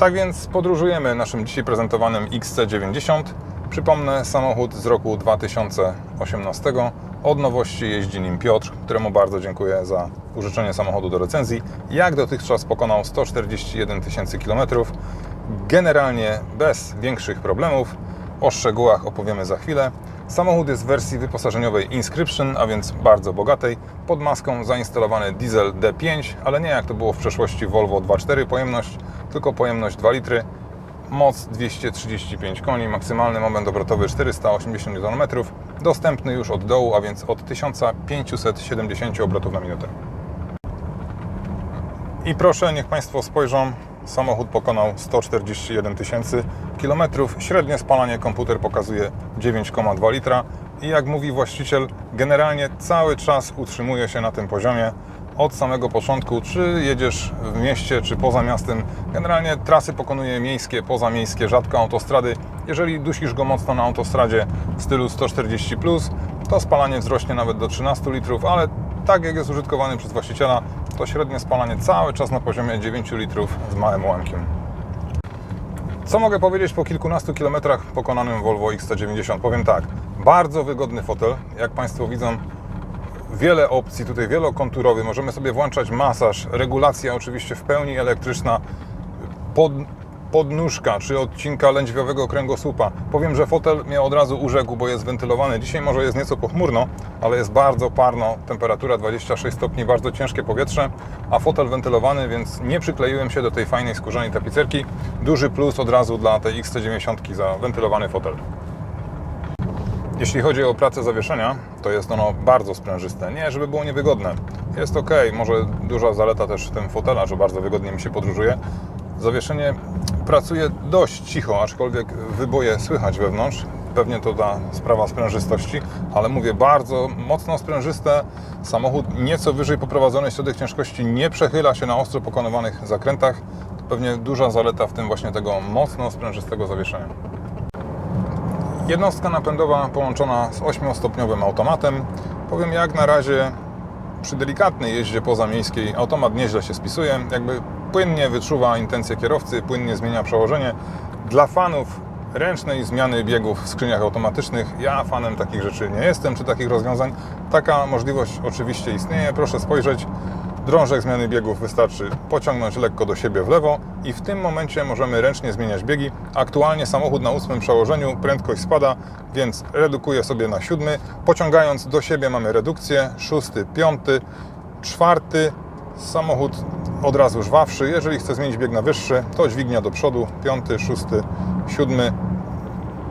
Tak więc podróżujemy naszym dzisiaj prezentowanym XC90. Przypomnę, samochód z roku 2018. Od nowości jeździ nim Piotr, któremu bardzo dziękuję za użyczenie samochodu do recenzji. Jak dotychczas pokonał 141 tysięcy kilometrów. Generalnie bez większych problemów. O szczegółach opowiemy za chwilę. Samochód jest w wersji wyposażeniowej Inscription, a więc bardzo bogatej. Pod maską zainstalowany diesel D5, ale nie jak to było w przeszłości Volvo 2.4 pojemność, tylko pojemność 2 litry. Moc 235 koni, maksymalny moment obrotowy 480 Nm, dostępny już od dołu, a więc od 1570 obrotów na minutę. I proszę, niech Państwo spojrzą, samochód pokonał 141 tysięcy kilometrów. Średnie spalanie komputer pokazuje 9,2 litra. I jak mówi właściciel, generalnie cały czas utrzymuje się na tym poziomie od samego początku, czy jedziesz w mieście, czy poza miastem. Generalnie trasy pokonuje miejskie, pozamiejskie, rzadko autostrady. Jeżeli dusisz go mocno na autostradzie w stylu 140, to spalanie wzrośnie nawet do 13 litrów, ale tak jak jest użytkowany przez właściciela, to średnie spalanie cały czas na poziomie 9 litrów z małym ułamkiem. Co mogę powiedzieć po kilkunastu kilometrach pokonanym Volvo XC90? Powiem tak, bardzo wygodny fotel. Jak Państwo widzą, wiele opcji, tutaj wielokonturowy. Możemy sobie włączać masaż, regulacja oczywiście w pełni elektryczna, pod, podnóżka czy odcinka lędźwiowego kręgosłupa. Powiem, że fotel mnie od razu urzekł, bo jest wentylowany. Dzisiaj może jest nieco pochmurno, ale jest bardzo parno, temperatura 26 stopni, bardzo ciężkie powietrze, a fotel wentylowany, więc nie przykleiłem się do tej fajnej skórzanej tapicerki. Duży plus od razu dla tej XC90 za wentylowany fotel. Jeśli chodzi o pracę zawieszenia, to jest ono bardzo sprężyste. Nie, żeby było niewygodne. Jest ok, może duża zaleta też w tym fotela, że bardzo wygodnie mi się podróżuje. Zawieszenie pracuje dość cicho, aczkolwiek wyboje słychać wewnątrz. Pewnie to ta sprawa sprężystości, ale mówię bardzo mocno sprężyste. Samochód nieco wyżej poprowadzony środek ciężkości nie przechyla się na ostro pokonywanych zakrętach. To pewnie duża zaleta w tym właśnie tego mocno sprężystego zawieszenia. Jednostka napędowa połączona z 8-stopniowym automatem. Powiem jak na razie przy delikatnej jeździe pozamiejskiej automat nieźle się spisuje. Jakby płynnie wyczuwa intencje kierowcy, płynnie zmienia przełożenie. Dla fanów ręcznej zmiany biegów w skrzyniach automatycznych, ja fanem takich rzeczy nie jestem, czy takich rozwiązań. Taka możliwość oczywiście istnieje. Proszę spojrzeć. Drążek zmiany biegów wystarczy pociągnąć lekko do siebie w lewo i w tym momencie możemy ręcznie zmieniać biegi. Aktualnie samochód na ósmym przełożeniu, prędkość spada, więc redukuję sobie na siódmy. Pociągając do siebie mamy redukcję, szósty, piąty, czwarty. Samochód od razu żwawszy. Jeżeli chce zmienić bieg na wyższy, to dźwignia do przodu, piąty, szósty, siódmy.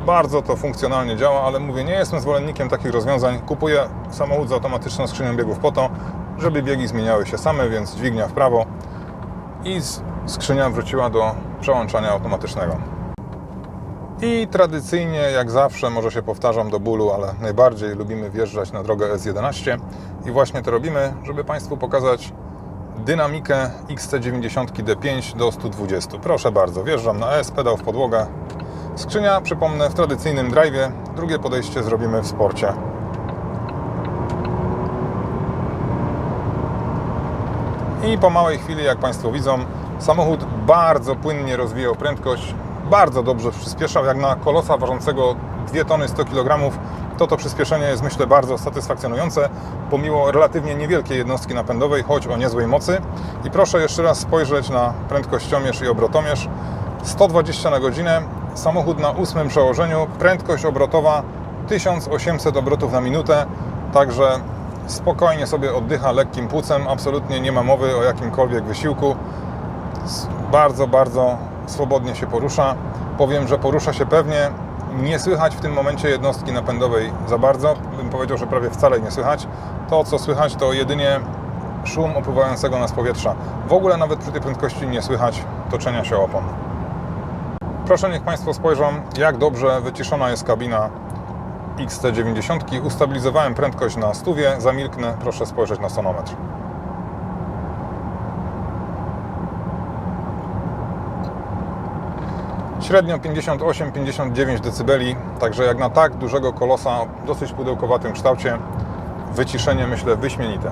Bardzo to funkcjonalnie działa, ale mówię, nie jestem zwolennikiem takich rozwiązań. Kupuję samochód z automatyczną skrzynią biegów po to, żeby biegi zmieniały się same, więc dźwignia w prawo i skrzynia wróciła do przełączania automatycznego. I tradycyjnie, jak zawsze, może się powtarzam do bólu, ale najbardziej lubimy wjeżdżać na drogę S11 i właśnie to robimy, żeby Państwu pokazać dynamikę XC90 D5 do 120. Proszę bardzo, wjeżdżam na S, pedał w podłogę. Skrzynia, przypomnę, w tradycyjnym drive'ie. Drugie podejście zrobimy w sporcie. I po małej chwili, jak Państwo widzą, samochód bardzo płynnie rozwijał prędkość, bardzo dobrze przyspieszał, jak na kolosa ważącego 2 tony 100 kg, to to przyspieszenie jest myślę bardzo satysfakcjonujące, pomimo relatywnie niewielkiej jednostki napędowej, choć o niezłej mocy. I proszę jeszcze raz spojrzeć na prędkościomierz i obrotomierz. 120 na godzinę, samochód na ósmym przełożeniu, prędkość obrotowa 1800 obrotów na minutę, także spokojnie sobie oddycha lekkim płucem, absolutnie nie ma mowy o jakimkolwiek wysiłku. Bardzo, bardzo swobodnie się porusza. Powiem, że porusza się pewnie. Nie słychać w tym momencie jednostki napędowej za bardzo. Bym powiedział, że prawie wcale nie słychać. To, co słychać, to jedynie szum opływającego nas powietrza. W ogóle nawet przy tej prędkości nie słychać toczenia się opon. Proszę, niech Państwo spojrzą, jak dobrze wyciszona jest kabina XT90. Ustabilizowałem prędkość na stówie, zamilknę, proszę spojrzeć na sonometr. Średnio 58-59 dB, także jak na tak dużego kolosa, dosyć pudełkowatym kształcie, wyciszenie myślę wyśmienite.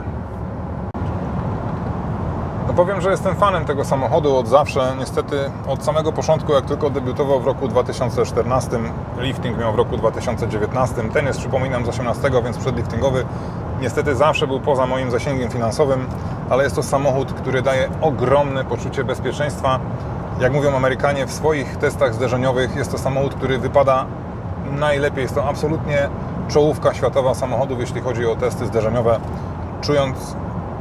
Powiem, że jestem fanem tego samochodu od zawsze. Niestety od samego początku, jak tylko debiutował w roku 2014, lifting miał w roku 2019. Ten jest, przypominam, z 18, więc przedliftingowy. Niestety zawsze był poza moim zasięgiem finansowym, ale jest to samochód, który daje ogromne poczucie bezpieczeństwa. Jak mówią Amerykanie w swoich testach zderzeniowych, jest to samochód, który wypada najlepiej. Jest to absolutnie czołówka światowa samochodów, jeśli chodzi o testy zderzeniowe. Czując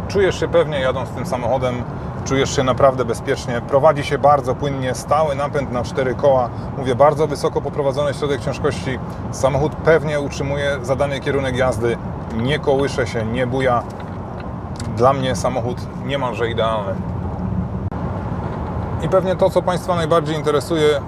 czujesz się pewnie jadąc tym samochodem, czujesz się naprawdę bezpiecznie, prowadzi się bardzo płynnie, stały napęd na cztery koła, mówię, bardzo wysoko poprowadzony środek ciężkości, samochód pewnie utrzymuje zadany kierunek jazdy, nie kołysze się, nie buja. Dla mnie samochód niemalże idealny. I pewnie to, co Państwa najbardziej interesuje,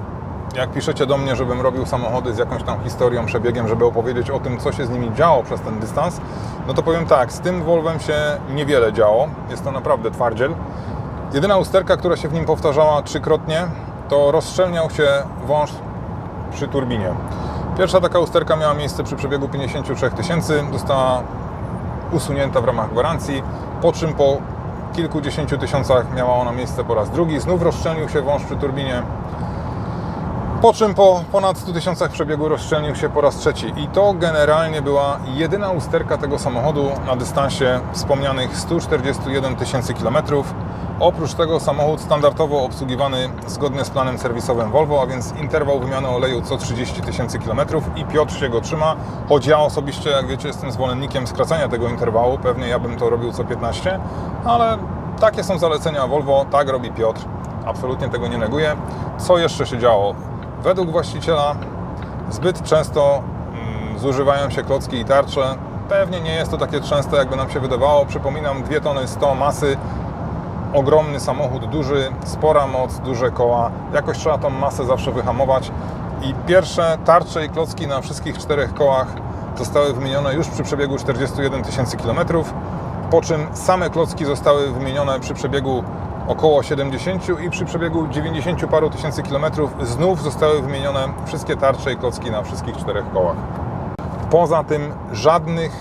jak piszecie do mnie, żebym robił samochody z jakąś tam historią, przebiegiem, żeby opowiedzieć o tym, co się z nimi działo przez ten dystans, no to powiem tak, z tym Volvem się niewiele działo. Jest to naprawdę twardziel. Jedyna usterka, która się w nim powtarzała trzykrotnie, to rozszczelniał się wąż przy turbinie. Pierwsza taka usterka miała miejsce przy przebiegu 53 tysięcy, została usunięta w ramach gwarancji, po czym po kilkudziesięciu tysiącach miała ona miejsce po raz drugi. Znów rozszczelnił się wąż przy turbinie, po czym po ponad 100 tysiącach przebiegu rozszczelnił się po raz trzeci. I to generalnie była jedyna usterka tego samochodu na dystansie wspomnianych 141 tysięcy kilometrów. Oprócz tego samochód standardowo obsługiwany zgodnie z planem serwisowym Volvo, a więc interwał wymiany oleju co 30 tysięcy kilometrów i Piotr się go trzyma, choć ja osobiście, jak wiecie, jestem zwolennikiem skracania tego interwału, pewnie ja bym to robił co 15, ale takie są zalecenia Volvo, tak robi Piotr, absolutnie tego nie neguję. Co jeszcze się działo? Według właściciela zbyt często mm, zużywają się klocki i tarcze. Pewnie nie jest to takie częste, jakby nam się wydawało. Przypominam, 2 tony 100 masy, ogromny samochód, duży, spora moc, duże koła. Jakoś trzeba tą masę zawsze wyhamować. I pierwsze tarcze i klocki na wszystkich czterech kołach zostały wymienione już przy przebiegu 41 tysięcy kilometrów, po czym same klocki zostały wymienione przy przebiegu około 70 i przy przebiegu 90 paru tysięcy kilometrów znów zostały wymienione wszystkie tarcze i klocki na wszystkich czterech kołach. Poza tym żadnych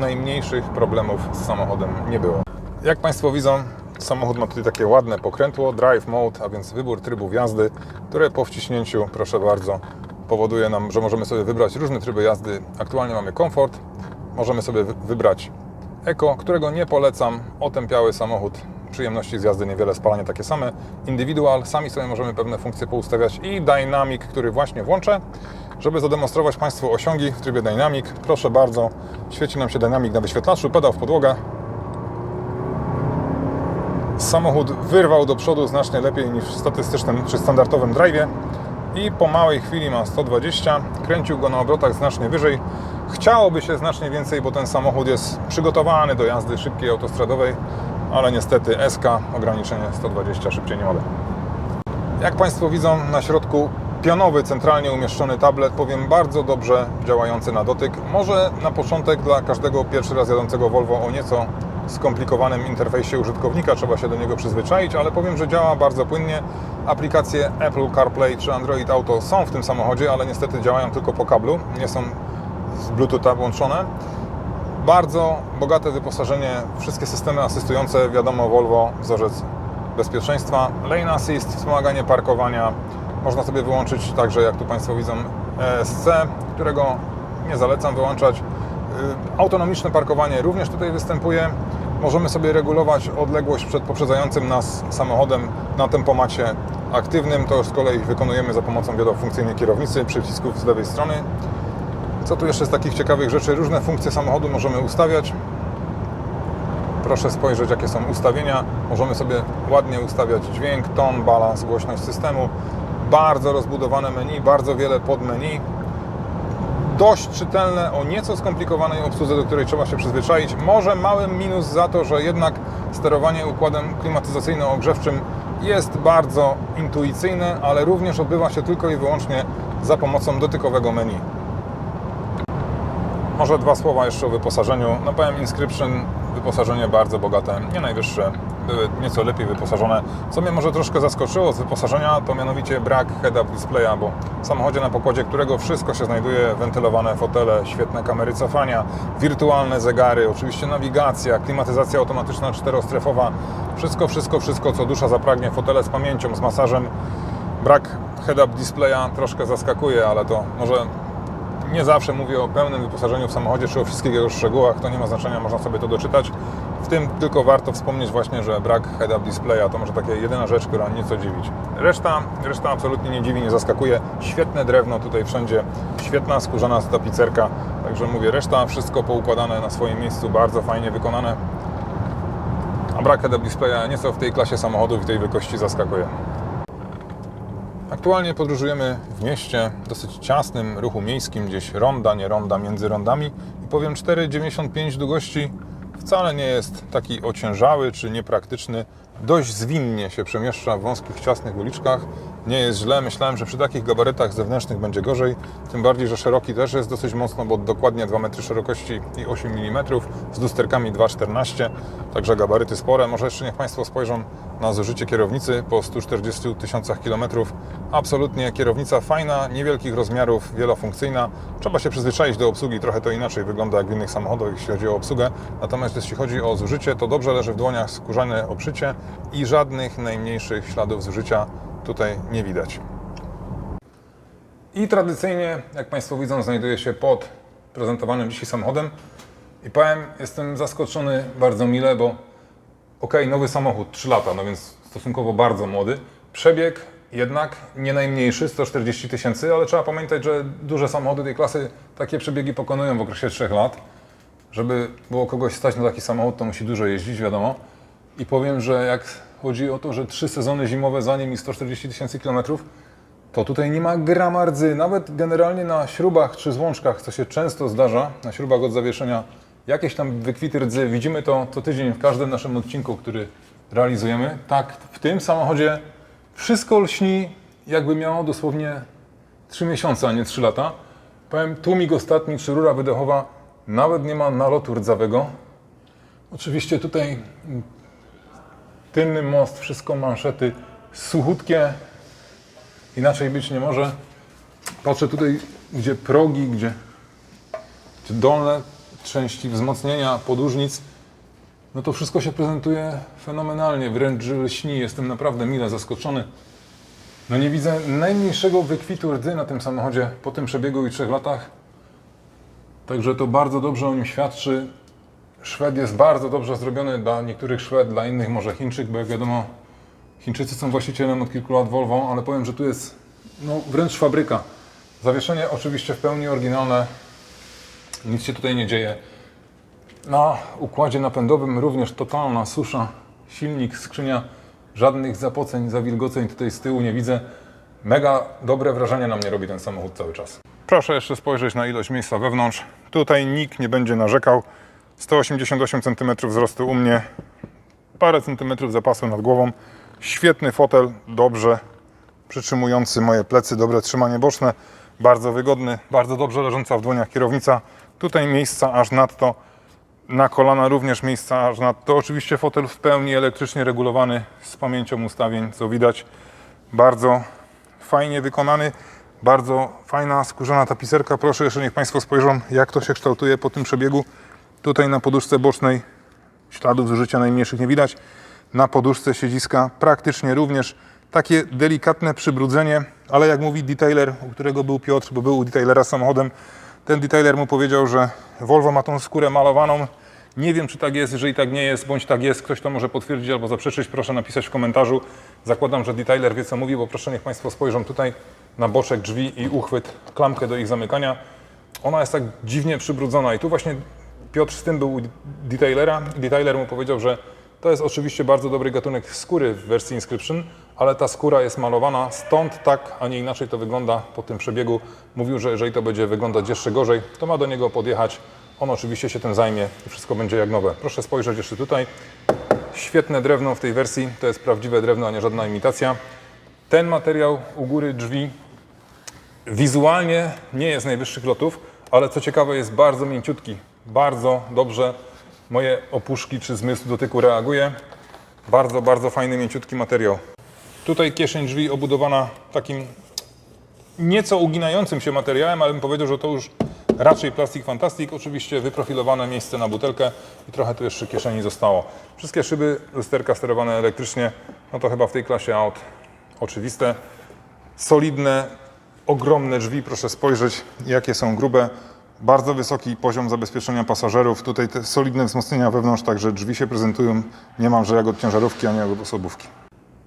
najmniejszych problemów z samochodem nie było. Jak Państwo widzą, samochód ma tutaj takie ładne pokrętło, drive mode, a więc wybór trybów jazdy, które po wciśnięciu, proszę bardzo, powoduje nam, że możemy sobie wybrać różne tryby jazdy. Aktualnie mamy komfort, możemy sobie wy- wybrać Eko, którego nie polecam, otępiały samochód, przyjemności z jazdy niewiele, spalanie takie same. Individual, sami sobie możemy pewne funkcje poustawiać i Dynamic, który właśnie włączę, żeby zademonstrować Państwu osiągi w trybie Dynamic. Proszę bardzo, świeci nam się Dynamic na wyświetlaczu, pedał w podłogę. Samochód wyrwał do przodu znacznie lepiej niż w statystycznym czy standardowym drive'ie i po małej chwili ma 120, kręcił go na obrotach znacznie wyżej. Chciałoby się znacznie więcej, bo ten samochód jest przygotowany do jazdy szybkiej autostradowej, ale niestety SK ograniczenie 120, szybciej nie mogę. Jak Państwo widzą, na środku pionowy, centralnie umieszczony tablet, powiem bardzo dobrze działający na dotyk. Może na początek dla każdego pierwszy raz jadącego Volvo o nieco skomplikowanym interfejsie użytkownika trzeba się do niego przyzwyczaić, ale powiem, że działa bardzo płynnie. Aplikacje Apple CarPlay czy Android Auto są w tym samochodzie, ale niestety działają tylko po kablu, nie są z Bluetootha włączone. Bardzo bogate wyposażenie, wszystkie systemy asystujące, wiadomo Volvo, wzorzec bezpieczeństwa, lane assist, wspomaganie parkowania. Można sobie wyłączyć także, jak tu Państwo widzą, ESC, którego nie zalecam wyłączać. Y, Autonomiczne parkowanie również tutaj występuje. Możemy sobie regulować odległość przed poprzedzającym nas samochodem na tempomacie aktywnym. To już z kolei wykonujemy za pomocą wielofunkcyjnej kierownicy, przycisków z lewej strony. Co tu jeszcze z takich ciekawych rzeczy? Różne funkcje samochodu możemy ustawiać. Proszę spojrzeć, jakie są ustawienia. Możemy sobie ładnie ustawiać dźwięk, ton, balans, głośność systemu. Bardzo rozbudowane menu, bardzo wiele podmenu. Dość czytelne, o nieco skomplikowanej obsłudze, do której trzeba się przyzwyczaić. Może mały minus za to, że jednak sterowanie układem klimatyzacyjno-ogrzewczym jest bardzo intuicyjne, ale również odbywa się tylko i wyłącznie za pomocą dotykowego menu. Może dwa słowa jeszcze o wyposażeniu. No powiem Inscription, wyposażenie bardzo bogate, nie najwyższe były nieco lepiej wyposażone. Co mnie może troszkę zaskoczyło z wyposażenia, to mianowicie brak head-up displaya, bo w samochodzie na pokładzie którego wszystko się znajduje, wentylowane fotele, świetne kamery cofania, wirtualne zegary, oczywiście nawigacja, klimatyzacja automatyczna czterostrefowa, wszystko, wszystko, wszystko, co dusza zapragnie, fotele z pamięcią, z masażem. Brak head-up displaya troszkę zaskakuje, ale to może nie zawsze mówię o pełnym wyposażeniu w samochodzie czy o wszystkich jego szczegółach, to nie ma znaczenia, można sobie to doczytać. W tym tylko warto wspomnieć właśnie, że brak head-up displaya to może taka jedyna rzecz, która nieco dziwić. Reszta, reszta absolutnie nie dziwi, nie zaskakuje. Świetne drewno tutaj wszędzie, świetna skórzana tapicerka, także mówię, reszta wszystko poukładane na swoim miejscu, bardzo fajnie wykonane. A brak head-up displaya nieco w tej klasie samochodów i tej wielkości zaskakuje. Aktualnie podróżujemy w mieście, dosyć ciasnym ruchu miejskim, gdzieś ronda, nie ronda, między rondami i powiem 4,95 długości wcale nie jest taki ociężały czy niepraktyczny. Dość zwinnie się przemieszcza w wąskich, ciasnych uliczkach. Nie jest źle. Myślałem, że przy takich gabarytach zewnętrznych będzie gorzej. Tym bardziej, że szeroki też jest dosyć mocno, bo dokładnie 2 metry szerokości i 8 mm z lusterkami 2,14. Także gabaryty spore. Może jeszcze niech Państwo spojrzą na zużycie kierownicy po 140 tysiącach kilometrów. Absolutnie kierownica fajna, niewielkich rozmiarów, wielofunkcyjna. Trzeba się przyzwyczaić do obsługi, trochę to inaczej wygląda jak w innych samochodach, jeśli chodzi o obsługę. Natomiast jeśli chodzi o zużycie, to dobrze leży w dłoniach skórzane obszycie i żadnych najmniejszych śladów zużycia tutaj nie widać. I tradycyjnie, jak Państwo widzą, znajduję się pod prezentowanym dzisiaj samochodem. I powiem, jestem zaskoczony bardzo mile, bo ok, nowy samochód, 3 lata, no więc stosunkowo bardzo młody. Przebieg jednak nie najmniejszy, 140 tysięcy, ale trzeba pamiętać, że duże samochody tej klasy takie przebiegi pokonują w okresie 3 lat. Żeby było kogoś stać na taki samochód, to musi dużo jeździć, wiadomo. I powiem, że jak chodzi o to, że trzy sezony zimowe za nim i 140 tysięcy kilometrów, to tutaj nie ma grama rdzy. Nawet generalnie na śrubach czy złączkach, co się często zdarza, na śrubach od zawieszenia, jakieś tam wykwity rdzy. Widzimy to co tydzień w każdym naszym odcinku, który realizujemy. Tak, w tym samochodzie wszystko lśni, jakby miało dosłownie 3 miesiące, a nie 3 lata. Powiem, tłumik ostatni czy rura wydechowa nawet nie ma nalotu rdzawego. Oczywiście tutaj tylny most, wszystko manszety suchutkie, inaczej być nie może. Patrzę tutaj, gdzie progi, gdzie, dolne części wzmocnienia podłużnic, no to wszystko się prezentuje fenomenalnie, wręcz lśni. Jestem naprawdę mile zaskoczony. No nie widzę najmniejszego wykwitu rdzy na tym samochodzie po tym przebiegu i trzech latach. Także to bardzo dobrze o nim świadczy. Szwed jest bardzo dobrze zrobiony dla niektórych Szwed, dla innych może Chińczyk, bo jak wiadomo, Chińczycy są właścicielem od kilku lat Volvo, ale powiem, że tu jest no, wręcz fabryka. Zawieszenie oczywiście w pełni oryginalne, nic się tutaj nie dzieje. Na układzie napędowym również totalna susza, silnik, skrzynia, żadnych zapoceń, zawilgoceń tutaj z tyłu nie widzę. Mega dobre wrażenie na mnie robi ten samochód cały czas. Proszę jeszcze spojrzeć na ilość miejsca wewnątrz. Tutaj nikt nie będzie narzekał. 188 cm wzrostu u mnie, parę centymetrów zapasu nad głową. Świetny fotel, dobrze przytrzymujący moje plecy, dobre trzymanie boczne, bardzo wygodny, bardzo dobrze leżąca w dłoniach kierownica. Tutaj miejsca aż nadto, na kolana również miejsca aż nadto. Oczywiście fotel w pełni elektrycznie regulowany z pamięcią ustawień, co widać. Bardzo fajnie wykonany, bardzo fajna skórzana tapicerka. Proszę jeszcze niech Państwo spojrzą, jak to się kształtuje po tym przebiegu. Tutaj na poduszce bocznej śladów zużycia najmniejszych nie widać. Na poduszce siedziska praktycznie również takie delikatne przybrudzenie, ale jak mówi detailer, u którego był Piotr, bo był u detailera samochodem, ten detailer mu powiedział, że Volvo ma tą skórę malowaną. Nie wiem, czy tak jest, jeżeli tak nie jest, bądź tak jest, ktoś to może potwierdzić albo zaprzeczyć, proszę napisać w komentarzu. Zakładam, że detailer wie, co mówi, bo proszę niech Państwo spojrzą tutaj na boczek drzwi i uchwyt, klamkę do ich zamykania. Ona jest tak dziwnie przybrudzona i tu właśnie Piotr z tym był u detailera. Detailer mu powiedział, że to jest oczywiście bardzo dobry gatunek skóry w wersji Inscription, ale ta skóra jest malowana, stąd tak, a nie inaczej to wygląda po tym przebiegu. Mówił, że jeżeli to będzie wyglądać jeszcze gorzej, to ma do niego podjechać. On oczywiście się tym zajmie i wszystko będzie jak nowe. Proszę spojrzeć jeszcze tutaj. Świetne drewno w tej wersji, to jest prawdziwe drewno, a nie żadna imitacja. Ten materiał u góry drzwi wizualnie nie jest najwyższych lotów, ale co ciekawe jest bardzo mięciutki. Bardzo dobrze moje opuszki czy zmysł dotyku reaguje. Bardzo, bardzo fajny, mięciutki materiał. Tutaj kieszeń drzwi obudowana takim nieco uginającym się materiałem, ale bym powiedział, że to już raczej plastik fantastik. Oczywiście wyprofilowane miejsce na butelkę i trochę tu jeszcze kieszeni zostało. Wszystkie szyby, lusterka sterowane elektrycznie, no to chyba w tej klasie aut oczywiste. Solidne, ogromne drzwi, proszę spojrzeć jakie są grube. Bardzo wysoki poziom zabezpieczenia pasażerów. Tutaj te solidne wzmocnienia wewnątrz, także drzwi się prezentują niemalże jak od ciężarówki, a nie jak od osobówki.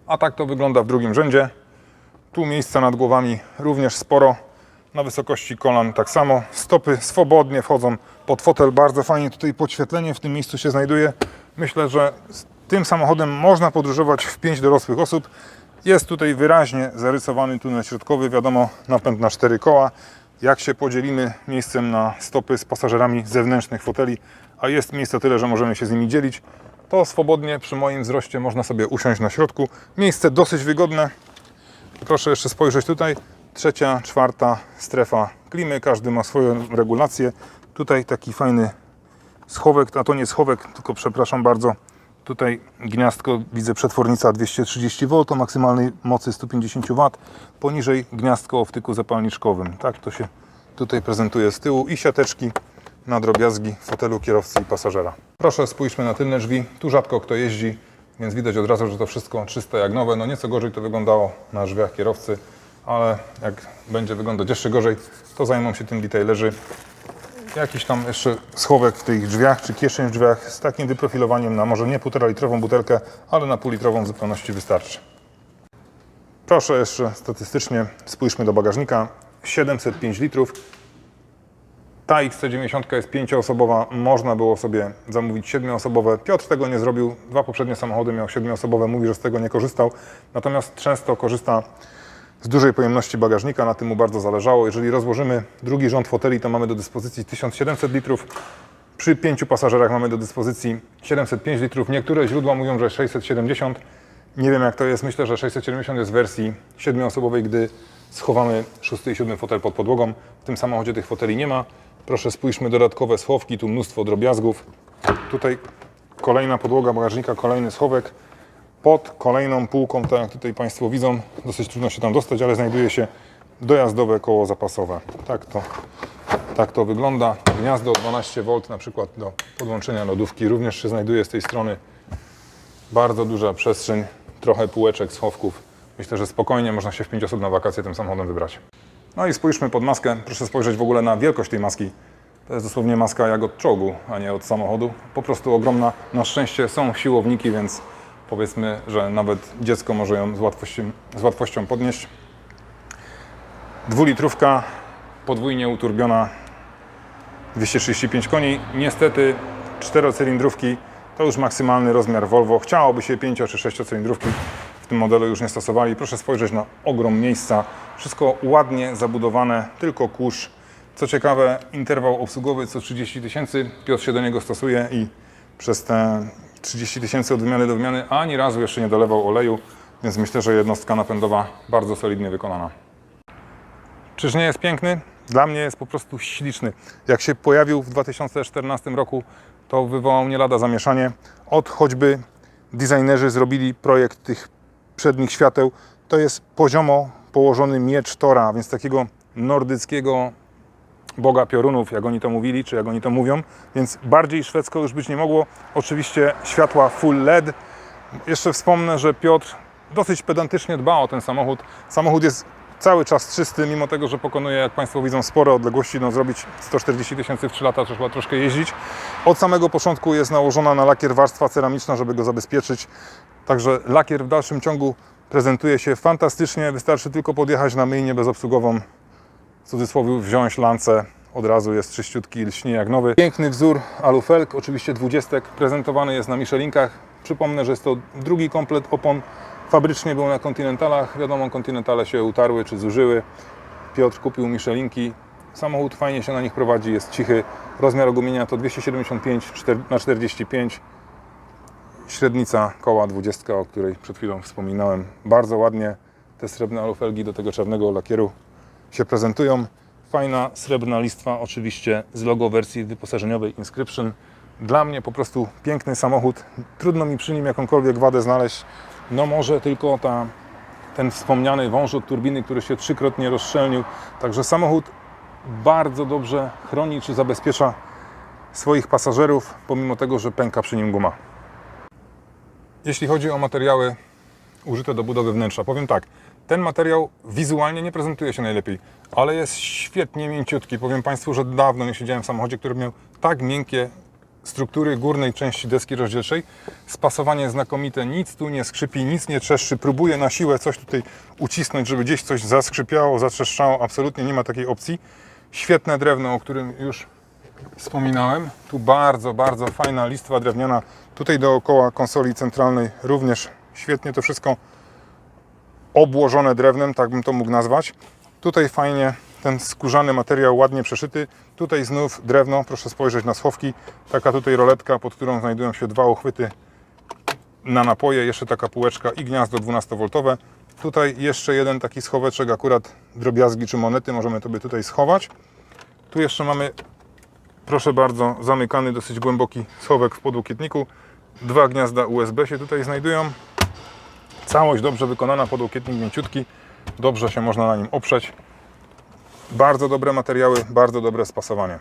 A tak to wygląda w drugim rzędzie. Tu miejsca nad głowami również sporo. Na wysokości kolan tak samo. Stopy swobodnie wchodzą pod fotel. Bardzo fajnie tutaj podświetlenie w tym miejscu się znajduje. Myślę, że z tym samochodem można podróżować w 5 dorosłych osób. Jest tutaj wyraźnie zarysowany tunel środkowy. Wiadomo, napęd na 4 koła. Jak się podzielimy miejscem na stopy z pasażerami zewnętrznych foteli, a jest miejsca tyle, że możemy się z nimi dzielić, to swobodnie przy moim wzroście można sobie usiąść na środku. Miejsce dosyć wygodne. Proszę jeszcze spojrzeć tutaj. Trzecia, czwarta strefa klimy. Każdy ma swoją regulację. Tutaj taki fajny schowek, a to nie schowek, tylko przepraszam bardzo. Tutaj gniazdko, widzę przetwornica 230 V maksymalnej mocy 150 W. Poniżej gniazdko o wtyku zapalniczkowym. Tak to się tutaj prezentuje z tyłu i siateczki na drobiazgi fotelu kierowcy i pasażera. Proszę spójrzmy na tylne drzwi. Tu rzadko kto jeździ, więc widać od razu, że to wszystko czyste jak nowe. No nieco gorzej to wyglądało na drzwiach kierowcy, ale jak będzie wyglądać jeszcze gorzej, to zajmą się tym detailerzy. Jakiś tam jeszcze schowek w tych drzwiach, czy kieszeń w drzwiach z takim wyprofilowaniem na może nie półtora litrową butelkę, ale na pół litrową w zupełności wystarczy. Proszę jeszcze statystycznie spójrzmy do bagażnika. 705 litrów. Ta XC90 jest pięcioosobowa, można było sobie zamówić siedmioosobowe. Piotr tego nie zrobił, dwa poprzednie samochody miał siedmioosobowe, mówi, że z tego nie korzystał, natomiast często korzysta z dużej pojemności bagażnika, na tym mu bardzo zależało. Jeżeli rozłożymy drugi rząd foteli, to mamy do dyspozycji 1700 litrów. Przy pięciu pasażerach mamy do dyspozycji 705 litrów. Niektóre źródła mówią, że 670. Nie wiem jak to jest. Myślę, że 670 jest w wersji siedmioosobowej, gdy schowamy szósty i siódmy fotel pod podłogą. W tym samochodzie tych foteli nie ma. Proszę spójrzmy, dodatkowe schowki, tu mnóstwo drobiazgów. Tutaj kolejna podłoga bagażnika, kolejny schowek. Pod kolejną półką, tak jak tutaj Państwo widzą, dosyć trudno się tam dostać, ale znajduje się dojazdowe koło zapasowe. Tak to, tak to wygląda. Gniazdo 12V na przykład do podłączenia lodówki również się znajduje z tej strony. Bardzo duża przestrzeń, trochę półeczek, schowków. Myślę, że spokojnie można się w 5 osób na wakacje tym samochodem wybrać. No i spójrzmy pod maskę. Proszę spojrzeć w ogóle na wielkość tej maski. To jest dosłownie maska jak od czołgu, a nie od samochodu. Po prostu ogromna. Na szczęście są siłowniki, więc powiedzmy, że nawet dziecko może ją z łatwością, z łatwością podnieść. Dwulitrówka, podwójnie uturbiona, 235 koni. Niestety czterocylindrówki to już maksymalny rozmiar Volvo. Chciałoby się 5 czy 6 cylindrówki w tym modelu już nie stosowali. Proszę spojrzeć na ogrom miejsca. Wszystko ładnie zabudowane, tylko kurz. Co ciekawe, interwał obsługowy co 30 tysięcy. Piotr się do niego stosuje i przez te 30 tysięcy od wymiany do wymiany ani razu jeszcze nie dolewał oleju, więc myślę, że jednostka napędowa bardzo solidnie wykonana. Czyż nie jest piękny? Dla mnie jest po prostu śliczny. Jak się pojawił w 2014 roku, to wywołał nie lada zamieszanie. Od choćby designerzy zrobili projekt tych przednich świateł. To jest poziomo położony miecz Tora, więc takiego nordyckiego boga piorunów, jak oni to mówili, czy jak oni to mówią, więc bardziej szwedzko już być nie mogło. Oczywiście światła full LED. Jeszcze wspomnę, że Piotr dosyć pedantycznie dba o ten samochód. Samochód jest cały czas czysty, mimo tego, że pokonuje, jak Państwo widzą, spore odległości. No, zrobić 140 tysięcy w 3 lata trzeba troszkę jeździć. Od samego początku jest nałożona na lakier warstwa ceramiczna, żeby go zabezpieczyć. Także lakier w dalszym ciągu prezentuje się fantastycznie. Wystarczy tylko podjechać na myjnię bezobsługową w cudzysłowie wziąć lancę, od razu jest czyściutki, lśni jak nowy. Piękny wzór alufelg, oczywiście dwudziestek, prezentowany jest na Michelinkach. Przypomnę, że jest to drugi komplet opon. Fabrycznie był na Continentalach, wiadomo, Continentale się utarły czy zużyły. Piotr kupił Michelinki. Samochód fajnie się na nich prowadzi, jest cichy. Rozmiar ogumienia to 275 na 45 średnica koła 20, o której przed chwilą wspominałem. Bardzo ładnie te srebrne alufelgi do tego czarnego lakieru się prezentują. Fajna srebrna listwa, oczywiście z logo wersji wyposażeniowej Inscription. Dla mnie po prostu piękny samochód. Trudno mi przy nim jakąkolwiek wadę znaleźć. No może tylko ta, ten wspomniany wążok turbiny, który się trzykrotnie rozszczelnił. Także samochód bardzo dobrze chroni czy zabezpiecza swoich pasażerów, pomimo tego, że pęka przy nim guma. Jeśli chodzi o materiały użyte do budowy wnętrza, powiem tak, ten materiał wizualnie nie prezentuje się najlepiej, ale jest świetnie mięciutki. Powiem Państwu, że dawno nie siedziałem w samochodzie, który miał tak miękkie struktury górnej części deski rozdzielczej. Spasowanie znakomite, nic tu nie skrzypi, nic nie trzeszczy. Próbuję na siłę coś tutaj ucisnąć, żeby gdzieś coś zaskrzypiało, zatrzeszczało. Absolutnie nie ma takiej opcji. Świetne drewno, o którym już wspominałem. Tu bardzo, bardzo fajna listwa drewniana. Tutaj dookoła konsoli centralnej również świetnie to wszystko obłożone drewnem, tak bym to mógł nazwać. Tutaj fajnie ten skórzany materiał ładnie przeszyty. Tutaj znów drewno, proszę spojrzeć na schowki. Taka tutaj roletka, pod którą znajdują się dwa uchwyty na napoje, jeszcze taka półeczka i gniazdo 12V. Tutaj jeszcze jeden taki schoweczek, akurat drobiazgi czy monety możemy sobie tutaj schować. Tu jeszcze mamy, proszę bardzo, zamykany dosyć głęboki schowek w podłokietniku. Dwa gniazda USB się tutaj znajdują. Całość dobrze wykonana, podłokietnik mięciutki, dobrze się można na nim oprzeć. Bardzo dobre materiały, bardzo dobre spasowanie.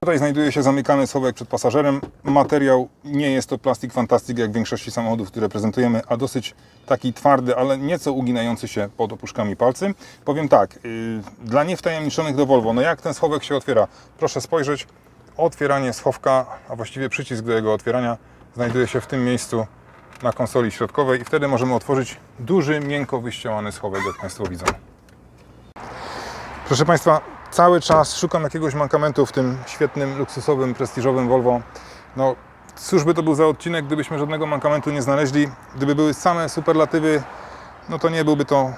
Tutaj znajduje się zamykany schowek przed pasażerem. Materiał nie jest to plastik fantastik jak w większości samochodów, które prezentujemy, a dosyć taki twardy, ale nieco uginający się pod opuszkami palcy. Powiem tak, yy, dla niewtajemniczonych do Volvo, no jak ten schowek się otwiera? Proszę spojrzeć, otwieranie schowka, a właściwie przycisk do jego otwierania znajduje się w tym miejscu na konsoli środkowej i wtedy możemy otworzyć duży, miękko wyścielany schowek, jak Państwo widzą. Proszę Państwa, cały czas szukam jakiegoś mankamentu w tym świetnym, luksusowym, prestiżowym Volvo. No, cóż by to był za odcinek, gdybyśmy żadnego mankamentu nie znaleźli. Gdyby były same superlatywy, no to nie byłby to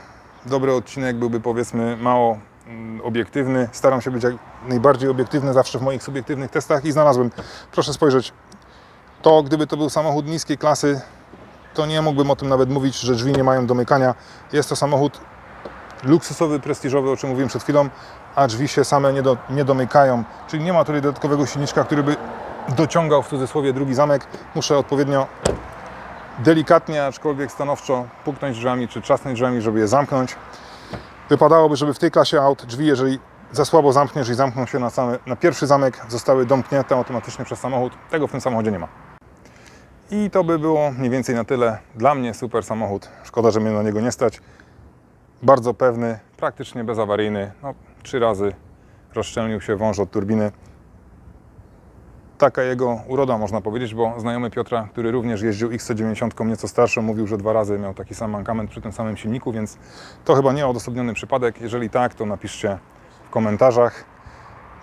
dobry odcinek, byłby powiedzmy mało mm, obiektywny. Staram się być jak najbardziej obiektywny zawsze w moich subiektywnych testach i znalazłem. Proszę spojrzeć, to gdyby to był samochód niskiej klasy, to nie mógłbym o tym nawet mówić, że drzwi nie mają domykania. Jest to samochód luksusowy, prestiżowy, o czym mówiłem przed chwilą, a drzwi się same nie, do, nie domykają. Czyli nie ma tutaj dodatkowego silniczka, który by dociągał w cudzysłowie drugi zamek. Muszę odpowiednio delikatnie, aczkolwiek stanowczo puknąć drzwiami czy trzasnąć drzwiami, żeby je zamknąć. Wypadałoby, żeby w tej klasie aut drzwi, jeżeli za słabo zamkniesz i zamkną się na, same, na pierwszy zamek, zostały domknięte automatycznie przez samochód. Tego w tym samochodzie nie ma. I to by było mniej więcej na tyle. Dla mnie super samochód. Szkoda, że mnie na niego nie stać. Bardzo pewny, praktycznie bezawaryjny. No, trzy razy rozszczelnił się wąż od turbiny. Taka jego uroda, można powiedzieć, bo znajomy Piotra, który również jeździł XC90 nieco starszą, mówił, że dwa razy miał taki sam mankament przy tym samym silniku, więc to chyba nie odosobniony przypadek. Jeżeli tak, to napiszcie w komentarzach.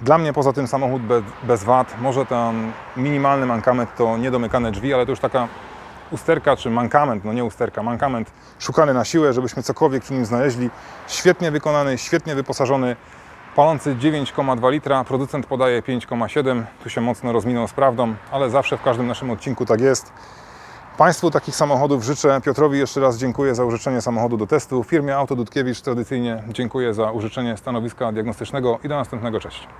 Dla mnie poza tym samochód bez, wad, może ten minimalny mankament to niedomykane drzwi, ale to już taka usterka czy mankament, no nie usterka, mankament szukany na siłę, żebyśmy cokolwiek przy nim znaleźli. Świetnie wykonany, świetnie wyposażony, palący 9,2 litra, producent podaje 5,7, tu się mocno rozminął z prawdą, ale zawsze w każdym naszym odcinku tak jest. Państwu takich samochodów życzę. Piotrowi jeszcze raz dziękuję za użyczenie samochodu do testu. Firmie Auto Dudkiewicz tradycyjnie dziękuję za użyczenie stanowiska diagnostycznego i do następnego. Cześć.